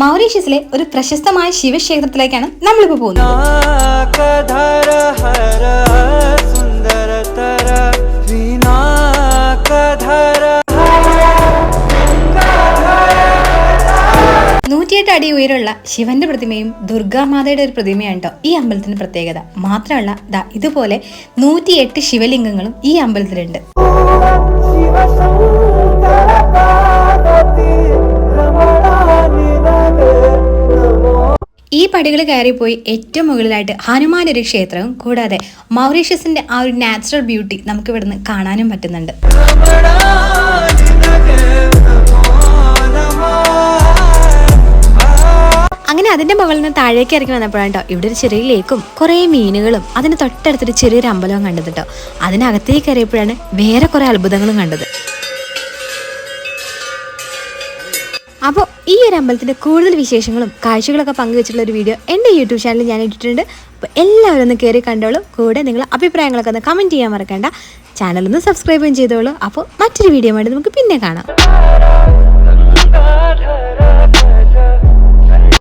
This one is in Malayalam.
മൗറീഷ്യസിലെ ഒരു പ്രശസ്തമായ ശിവക്ഷേത്രത്തിലേക്കാണ് നമ്മളിപ്പോൾ പോകുന്നത്. നൂറ്റിയെട്ട് അടി ഉയരമുള്ള ശിവന്റെ പ്രതിമയും ദുർഗാമാതയുടെ ഒരു പ്രതിമയാണ് കേട്ടോ ഈ അമ്പലത്തിന് പ്രത്യേകത. മാത്രമല്ല ദാ ഇതുപോലെ നൂറ്റിയെട്ട് ശിവലിംഗങ്ങളും ഈ അമ്പലത്തിലുണ്ട്. ഈ പടികൾ കയറിപ്പോയി ഏറ്റവും മുകളിലായിട്ട് ഹനുമാൻ ഒരു ക്ഷേത്രവും കൂടാതെ മൗറീഷ്യസിന്റെ ആ ഒരു നാച്ചുറൽ ബ്യൂട്ടി നമുക്ക് ഇവിടുന്ന് കാണാനും പറ്റുന്നുണ്ട്. അങ്ങനെ അതിന്റെ മുകളിൽ നിന്ന് താഴേക്ക് ഇറങ്ങി വന്നപ്പോഴാണ് കേട്ടോ ഇവിടെ ഒരു ചെറിയ ലേക്കും കുറേ മീനുകളും അതിന് തൊട്ടടുത്തൊരു ചെറിയൊരു അമ്പലവും കണ്ടത് കേട്ടോ അതിനകത്തേക്ക് കയറിയപ്പോഴാണ് വേറെ കുറേ അത്ഭുതങ്ങളും കണ്ടത്. അപ്പോൾ ഈ ഒരു അമ്പലത്തിന്റെ കൂടുതൽ വിശേഷങ്ങളും കാഴ്ചകളൊക്കെ പങ്കുവെച്ചിട്ടുള്ള ഒരു വീഡിയോ എന്റെ യൂട്യൂബ് ചാനലിൽ ഞാൻ ഇട്ടിട്ടുണ്ട്. അപ്പോൾ എല്ലാവരും ഒന്ന് കയറി കണ്ടോളൂ. കൂടെ നിങ്ങൾ അഭിപ്രായങ്ങളൊക്കെ ഒന്ന് കമന്റ് ചെയ്യാൻ മറക്കണ്ട. ചാനലൊന്ന് സബ്സ്ക്രൈബും ചെയ്തോളൂ. അപ്പോൾ മറ്റൊരു വീഡിയോ വേണ്ടി നമുക്ക് പിന്നെ കാണാം.